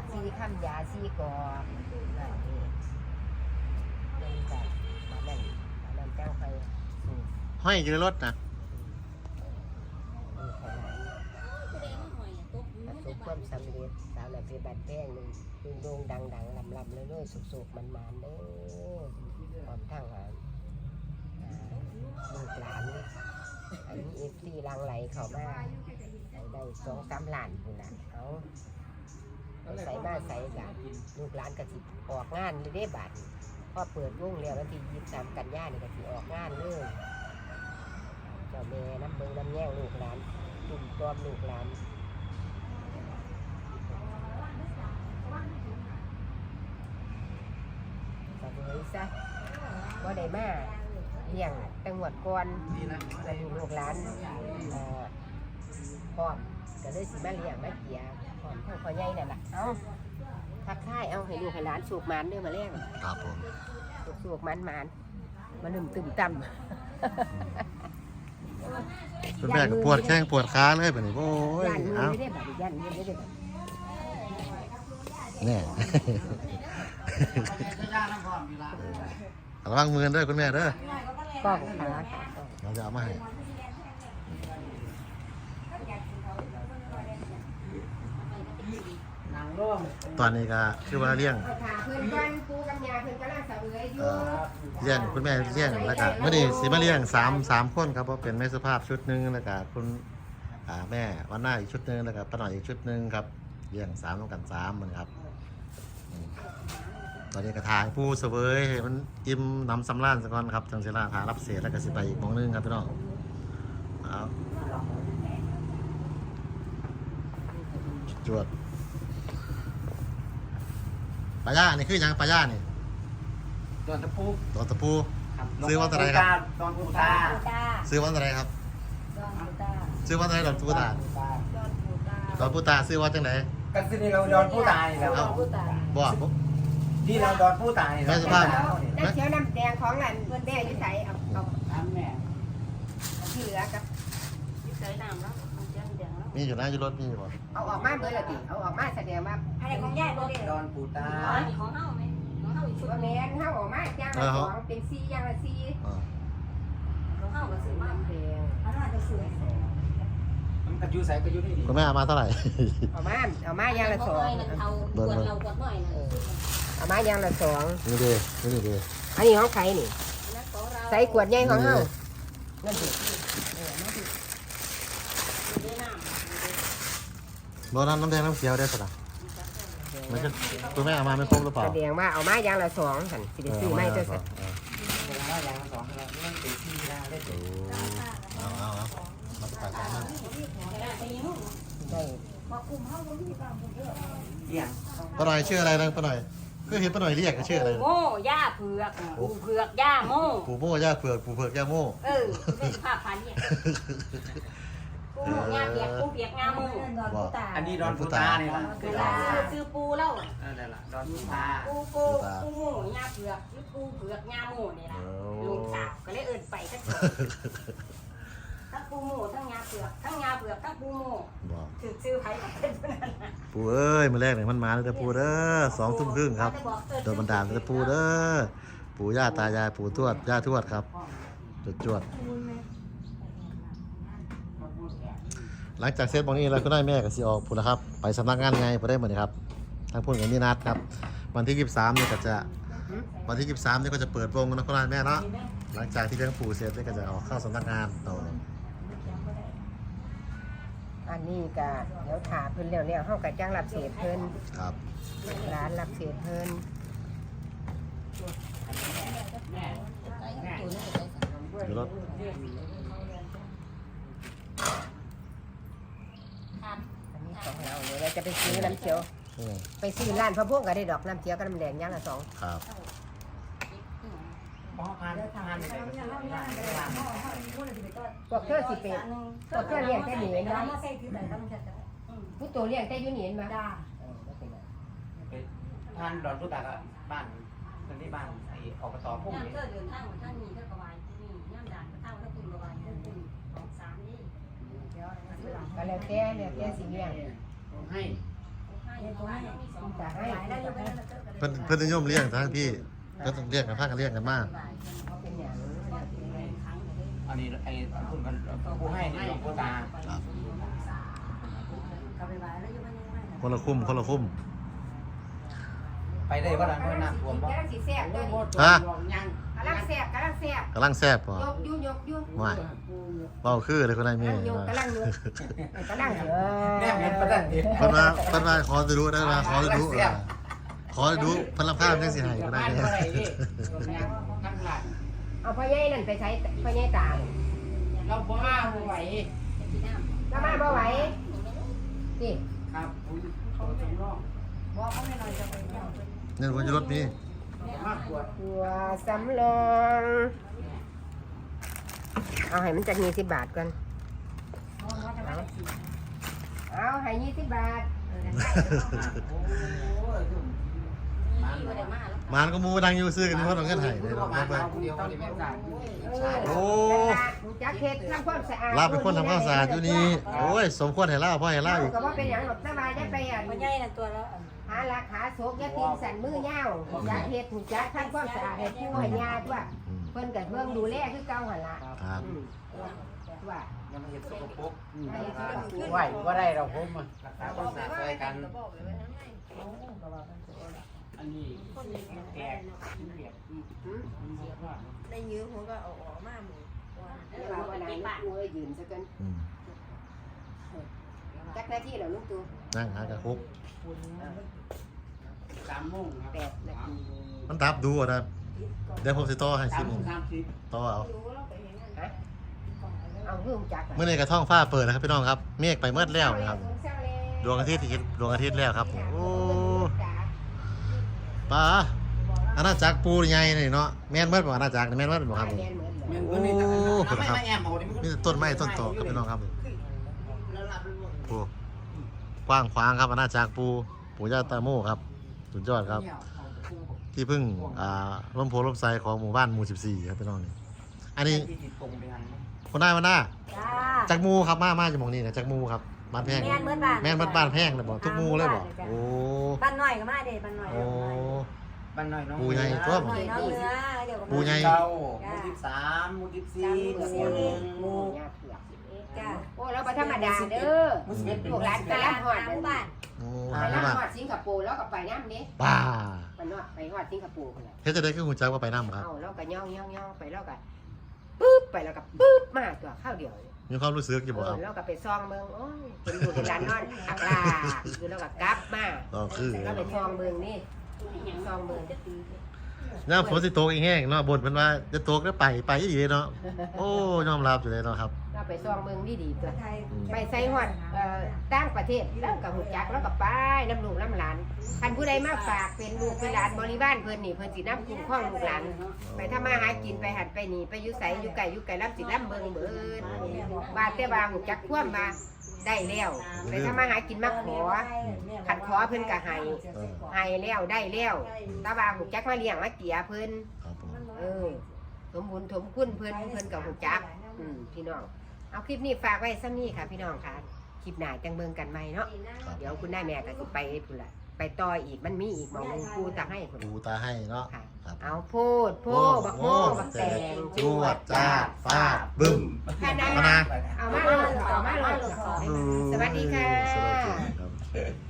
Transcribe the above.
ากซีข้ามยาซีกอนั่นนี่นั่นแบบมานั่นมานั่นจ้างไปสูบห้อยอยู่ในรถนะมีขนาดประสบความสำเร็จสาวและเป็นบันแป้งหนึ่งดุงดงดังดังลำลำเลยเลยสุกสุกมันมันๆเด้อพร้อมทั้งอ่าอ่าลูกหลานอันนี้เอฟซีลังไหลเข้ามาให้ได้สองสามล้านพุ่นละเอาเอา ใส่มาใส่กันลูกหลานกะสิออกงานเลยได้บัตรพอเปิดวงแล้ววันที่ยี่สิบสามกันยายนนี่กะสิออกงานเลยเจ้าแม่น้ำเบิงน้ำแย่งลูกหลานตุ่มตัวมลูกหลานสบายซะก็ได้มาเลี้ยงตังหวัดก่อนแล้วมีลูกหลานเอ่อพร้อมก็เลยสิมาเลี้ยงมาเกีย พร้อมทั้งพ่อใหญ่นั่นล่ะเอาทักทายเอาให้ลูกให้หลานสูกมันเด้อมาเลี้ยงครับผมสูกสูกมันมันมาหนึ่มตึมต่คุณแม่ก็ปวดแข้งปวดขาเลยแบบนี้โอ้ำยย่านมือเอาไม่ได้แบบย่านมือไม่ได้แบบแน่ระวังมือด้วยคุณแม่เด้อกล้องขาขาเราจะเอามาให้ ตอนนี้ก็คือว่าเลี้ยงเพื่อนกันปูกับยาเพื่อนกำลังเสวยอยู่เอ่อเลี้ยงคุณแม่เลี้ยงแล้วก็เมื่อนี้สิมาเลี้ยงสามสามคนครับเพราะเป็นแม่สุภาพชุดหนึ่งแล้วก็คุณอ่าแม่วันหน้าอีกชุดหนึ่งแล้วก็ป้าหน่อยอีกชุดหนึ่งครับเลี้ยงสามต้องกันสามเหมือนครับอืมตอนนี้กระทางผู้เสวยให้มันอิ่มน้ำสำราญสักก่อนครับจังเสลาทารับเศษแล้วก็สิไปอีกหมองหนึงครับพี่น้องเอาจวด ปลาย่านี่คือหยังปลาย่านี่ดอนตะปูตัวตะปู ครับซื้อวันอะไรครับ ดอนปูตาซื้อวันอะไรครับ ดอนปูตาซื้อวันอะไรดอนปูตาดอนปูตาดอนปูตาซื้อวันจังไหนก็ซื้อนี่เราดอนปูตานี่แหล้วดอนปูตาบ่ผม ที่เราดอนปูตานี่แม่สุภาพ น้ำเขียวน้ำแดงของหลานเพื่อนแม่อยิ่ใส่เอาเอาทำแม่ที่เหลือกับใส่น้ำแล้ว มันจะแดงแล้วมีอยู่นะอยู่รถมีอยู่บ่เอาออกมาเบอร์ละติเอาออกมาแสดงว่าอะไรของยายบ่ได้ดอนปูตาอ๋อนี่ของเฮาไหมของเฮาอีกชุดว่าหแมนึงนเฮาออกมาอย่างละสองเป็นซีอย่างละซีอ่าของเฮาก็ซื้อมาน้ำแดงอันนั้นจะสวยมันกระยูใส่กระยูนี่ดิคุณแม่เอามาเท่าไหร่เอามาเอามาอย่างละสองนั่นเท่าขวดเราขวดน้อยนั่นเอามาอย่างละสองนี่ดีนี่ดีอันนี้ของใครนี่นั่นของเราใส่ขวดใหญ่ของเฮานั่นสิได้น้ำโบน้ำน้ำแดงน้ำเขียวได้สนะไม่ใช่คุณแม่เอามาไม่ครบหรือเปล่าแสดงว่าเอามาอย่างละสองสันสิได้ซื้อไม่เจ้าสันเออเวลาว่าอย่างละสองเราเล่นตีที่ได้เล่นเอาเอาเอามาไปกันนั่นได้เที่ยงป้าหน่อยชื่ออะไรนะป้าหน่อยคือเห็นป้าหน่อยเรียกก็ชื่ออะไรโม่ย่าเผือกปูเผือกย่าโม่ปู่โม่ย่าเผือกปู่เผือกย่าโม่เออเป็นภาพพันเนี่ย ปูย่าเปียกปูเปียกงาโม่บอกอันนี้ดอนปูตานี่ละเวลาซื้อปูเล่านั่นแหละดอนปูตาปูโกปูโม่ย่าเผือกหรือปูเผือกย่าโม่นี่ล่ะโอ้ลูกสาวก็เลยเอินไปทั้งสองทั้งปูโม่ทั้งงาเผือกทั้งงาเผือกทั้งปูโม่บอกถือซื้อไผ่กับเป็นเพื่อนนะปู่เอ้ยมาแรกหนึ่งมันมาเลยแต่ปู่เด้อสองทุ่มครึ่งครับโดนบันดาลแต่ปู่เด้อปู่ย่าตายายปู่ทวดย่าทวดครับจวดจวด หลังจากเซตบางนี้แล้วก็ได้แม่กับซีออกพูดนะครับ ไปสำนักงานไงพอได้เหมือนครับทางพูดกับนี่นัดครับ วันที่ 23เนี่ยก็จะวันที่ 23เนี่ยก็จะเปิดวงนะคุณแม่เนาะหลังจากที่เลี้ยงปู่เสร็จเนี่ยก็จะออกเข้าสำนักงานต่ออันนี้ก็เดี๋ยวถาเพิ่นแล้วเนี่ยเฮาก็จ้างรับเศษเพิ่นครับร้านรับเศษเพิ่นอยู่รถ อันนี้ของ เราเดี๋ยวเราจะไปซื้อน้ำเขียวนี่ไงไปซื้อร้านพระพวงก็ได้ดอกน้ำเขียวกับน้ำแดงอย่างละสองครับพ่อพันธุ์พันธุ์อะไรก็ได้พวกเธอสิเป็นพวกเธอเลี้ยงแต่หนีเนาะผู้ตัวเลี้ยงแต่อยู่หนีมาจ้าเป็นพันธุ์ดอนปูตาก็บ้านคนที่บ้านไอ้อบตพุ่มย่ามนี่เธอเดินทางท่านมีเธอกวายที่นี่ย่ามด่านก็เท่าถ้าคุณกวายท่านคุณสองสามนี่ก็แล้วแต่แล้วแต่สิเลี้ยง ให้เพิ่นเพิ่นนิยมเลี้ยงทางพี่ก็ต้องเลี้ยงกันพากันเลี้ยงกันมากอันนี้ไอ้คุณกันผู้ให้นี่หลวงพ่อตาครับคนละคุ้มคนละคุ้มไปได้ว่าหลังเพื่อนน้ำท่วมบ่กำลังสีแสบด้วยฮะกำลังแสบกำลังแสบกำลังแซ่บป่ะยกยุ่ยกยุ่ว่ เบาคือเลยคนนั้นกำมีลังยกกำลังยกกำลังเอแม่เห็นประเด็นนี้เพิ่นว่าเพิ่นว่าขอจะดูได้ว่าขอจะดูเออขอจะดูเพิ่นรับภาพจังสิให้ก็ได้บ้านเด้เท่าไหร่พี่ทั้งหลังเอาพ่อใหญ่นั่นไปใช้พ่อใหญ่ตาเราบ่มาไหวแล้วมาบ่ไหวนี่ครับเขาจำลองเนี่ยคนจะรถมีมากกว่าตัวสำรอง เอาให้มันจากยี่สิบบาทก่อน เอาให้ยี่สิบบาทมานก็มูดังอยู่ซื้อกันเพราะต้องเงินให้เลยมาเนาะเดียวคนเดียวคนเดียวไม่ได้โอ้จักเฮ็ดทำความสะอาดลาบเป็นคนทำความสะอาดอยู่นี่โอ้ยสมควรให้ลาบพ่อให้ลาบอีกก็ว่าเป็นอย่างหรอกสบายได้ไปอะมันใหญ่น่ะตัวแล้วหาหลักหาโศกยาตีนสั่นมือยาวจักเฮ็ดหูจักทำความสะอาดให้ผู้ให้ยาตัวอืม เพิ่นก็เพิ่งดูแลคือเก่าหั่นล่ะครับอืมว่ายังไม่เห็นสกปรกไหวว่าได้เราผมรักษาความสะอาดช่วยกัน อันนี้แกกเปียกในยื้อหัวก็เอาออกมาหมดว่าวันนั้นกูให้ยืนซะกันอืมจักหน้าที่แล้วลูกตัวนั่งหากระคุกสามโมงแปดนาทีมันดับดูอะนะ เดี๋ยวผมสิต่อให้สาสิมบโมงสามสิบต่อเอาฮะเอาเพิ่มจักเมื่อในกระท่องฟ้าเปิดนะครับพี่น้องครับ เมฆไปเมื่อแล้วนะครับ ดวงอาทิตย์เห็นดวงอาทิตย์แล้วครับผมโอ้ปลาอาณาจักรปูใหญ่นี่เนาะแม่นเมื่อบ่อาณาจักรนี่แม่นเมื่อบ่ครับนี่เงินก็มีแต่น้ำไม่มาแอมเอาดินี่ต้นไม้ต้นตอกครับพี่น้องครับปูกว้างขวางครับอาณาจักรปูปู่ย่าตาโมครับสุดยอดครับ ที่พึ่งอ่าร่มโพล่มไทรของหมู่บ้านหมู่14ครับพี่น้องนี่อันนี้ที่ติดตรงไปหันคนได้มาหน้าจ้าจักรมูครับมามาจากหมองนี้นะจักรมูครับบ้านแพงแม่นเบิดบ้านแม่นเบิดบ้านแพงเลยบอกทุกหมูเลยบอกโอ้บ้านหน่อยก็มาเด้บ้านหน่อยโอ้ บ้านน้อยน้องปูใหญ่ตัวหน่อยน้องเนื้อเดี๋ยวปูใหญ่ เก้าหมู่สิบสามหมู่สิบสี่หมู่สิบเอ็ดหมู่ จ้าโอ้เราไปธรรมดาเด้อหมู่สิบเอ็ดเป็นลูกหลานไปตลารับดหอดหมู่บ้านโอ้ไปหารับบ้านหอดสิงคโปร์แล้วก็ไปน้ำนี้ป้าไปนอดไปหอดสิงคโปร์คนละเฮ็ดจะได้คือหูจักว่าไปน้ำครับ เอาแล้วก็ย่องย่องย่องไปแล้วก็ปึ๊บไปแล้วก็ปึ๊บมาตัวข้าวเดียวมีความรู้สึกอยู่เอบ่คอรับแล้วก็ไปซองเมืองโอ้ยเป็นอยู่เป็นร้านนอนอักลาคือแล้วก็กลับมาก็คือแล้วไปซองเมืองนี่ซองเมือง น้ำฝนสิตกอีกแห้งเนาะบ่นเพิ่นว่าจะตกแล้วไปไปอีหลีเนาะ โอ้ยอมรับอยู่เลยเนาะครับเรา ไปซองเมืองนี่ดีตัวไทยไปใส่หอดเอ่อต่างประเทศแล้วกับหูจักแล้วก็ไปน้ำลูกน้ำหลานคันผู้ใดมาฝากเป็นลูกเป็นหลานบริบ้านเพิ่นนี่เพิ่นสิน้ำคุ้มครองลูกหลานไปถ้ามาหากินไปหัดไปหนีไปอยุใสอยู่ไก่อยู่ไก่รับสิรับเบิงเบิดบาดแต่บาหูจักคว่ำมาได้แล้วไปถ้ามาหากินมาขอขัดขอเพิ่นก็ให้เออให้แล้วได้แล้วแตาบาหูจักมาเลี้ยงมาเกียเพิ่นครับผมเออสมบุญสมคุณเพิ่นเพิ่นกับหูจักอืมพี่น้อง เอาคลิปนี้ฝากไว้ซ้ำนี้ค่ะพี่น้องค่ะ คลิปหน้าจังเบิ่งกันใหม่เนาะ ครับ เดี๋ยวคุณได้แม่ก็สิไปพุ่นละไปต่ออีกมันมีอีกหมองหนึงกูตาให้พุ่นดูตาให้เนาะค่ะ ครับ เอาโพดโพบักโมบักแตงจวดจ้าดฟาดบึ้มแค่นั้นมานะนะเอามาเลยเอามาเลยสวัสดีค่ะ สวัสดีครับ